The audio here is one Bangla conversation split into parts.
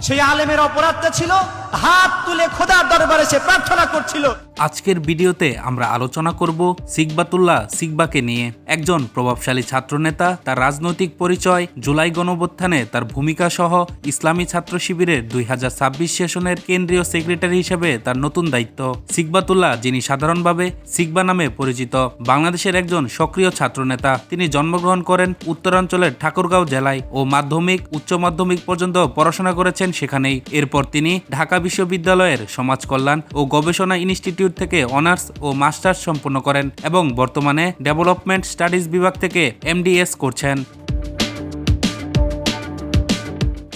সেই আলেমের অপরাধটা ছিল হাত তুলে খোদার দরবারে সে প্রার্থনা করছিল। আজকের ভিডিওতে আমরা আলোচনা করব সিকবাতুল্লাহ সিকবাকে নিয়ে। একজন প্রভাবশালী ছাত্রনেতা, তার রাজনৈতিক পরিচয়, জুলাই গণঅভ্যুত্থানে তার ভূমিকা সহ ইসলামী ছাত্র শিবিরের দুই হাজার ছাব্বিশ সেশনের কেন্দ্রীয় সেক্রেটারি হিসেবে তার নতুন দায়িত্ব। সিকবাতুল্লাহ, যিনি সাধারণভাবে সিকবা নামে পরিচিত, বাংলাদেশের একজন সক্রিয় ছাত্রনেতা। তিনি জন্মগ্রহণ করেন উত্তরাঞ্চলের ঠাকুরগাঁও জেলায় ও মাধ্যমিক, উচ্চ মাধ্যমিক পর্যন্ত পড়াশোনা করেছেন সেখানেই। এরপর তিনি ঢাকা বিশ্ববিদ্যালয়ের সমাজ কল্যাণ ও গবেষণা ইনস্টিটিউট থেকে অনার্স ও মাস্টার্স সম্পন্ন করেন এবং বর্তমানে ডেভেলপমেন্ট স্টাডিজ বিভাগ থেকে এমডিএস করছেন।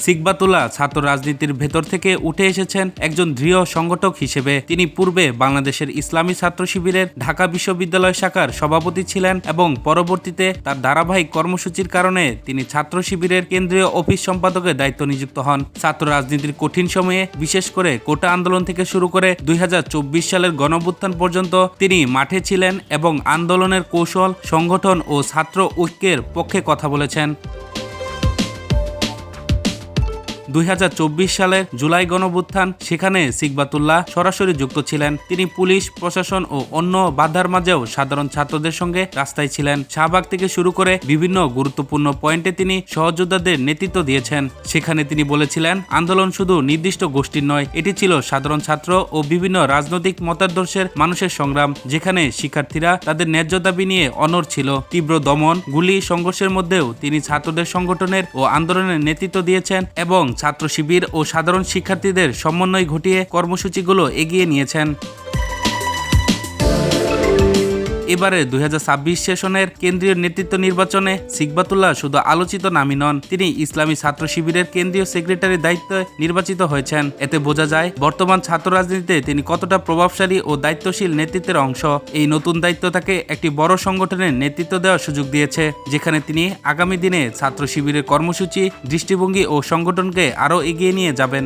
সিকবাতুল্লাহ ছাত্র রাজনীতির ভেতর থেকে উঠে এসেছেন একজন দৃঢ় সংগঠক হিসেবে। তিনি পূর্বে বাংলাদেশের ইসলামী ছাত্র শিবিরের ঢাকা বিশ্ববিদ্যালয় শাখার সভাপতি ছিলেন এবং পরবর্তীতে তার ধারাবাহিক কর্মসূচির কারণে তিনি ছাত্র শিবিরের কেন্দ্রীয় অফিস সম্পাদকের দায়িত্ব নিযুক্ত হন। ছাত্র রাজনীতির কঠিন সময়ে বিশেষ করে কোটা আন্দোলন থেকে শুরু করে দুই হাজার চব্বিশ সালের গণভুত্থান পর্যন্ত তিনি মাঠে ছিলেন এবং আন্দোলনের কৌশল, সংগঠন ও ছাত্র ঐক্যের পক্ষে কথা বলেছেন। দুই হাজার চব্বিশ সালের জুলাই গণভুত্থান, সেখানে সিকবাতুল্লাহ সরাসরি যুক্ত ছিলেন। তিনি পুলিশ, প্রশাসন ও অন্য বাধার মাঝেও সাধারণ ছাত্রদের সঙ্গে রাস্তায় ছিলেন। শাহবাগ থেকে শুরু করে বিভিন্ন গুরুত্বপূর্ণ পয়েন্টে তিনি সহযোদ্ধাদের নেতৃত্ব দিয়েছেন। সেখানে তিনি বলেছিলেন, আন্দোলন শুধু নির্দিষ্ট গোষ্ঠীর নয়, এটি ছিল সাধারণ ছাত্র ও বিভিন্ন রাজনৈতিক মতাদর্শের মানুষের সংগ্রাম, যেখানে শিক্ষার্থীরা তাদের ন্যায্য দাবি নিয়ে অনর ছিল। তীব্র দমন, গুলি, সংঘর্ষের মধ্যেও তিনি ছাত্রদের সংগঠনের ও আন্দোলনের নেতৃত্ব দিয়েছেন এবং ছাত্র শিবির ও সাধারণ শিক্ষার্থীদের সমন্বয় ঘটিয়ে কর্মসূচিগুলো এগিয়ে নিয়েছেন। এবারে দুই সেশনের কেন্দ্রীয় নেতৃত্ব নির্বাচনে সিকবাতুল্লাহ শুধু আলোচিত নামই নন, তিনি ইসলামী ছাত্র শিবিরের কেন্দ্রীয় সেক্রেটারির দায়িত্বে নির্বাচিত হয়েছেন। এতে বোঝা যায়, বর্তমান ছাত্র রাজনীতিতে তিনি কতটা প্রভাবশালী ও দায়িত্বশীল নেতৃত্বের অংশ। এই নতুন দায়িত্ব তাকে একটি বড় সংগঠনের নেতৃত্ব দেওয়ার সুযোগ দিয়েছে, যেখানে তিনি আগামী দিনে ছাত্র শিবিরের কর্মসূচি, দৃষ্টিভঙ্গি ও সংগঠনকে আরও এগিয়ে নিয়ে যাবেন।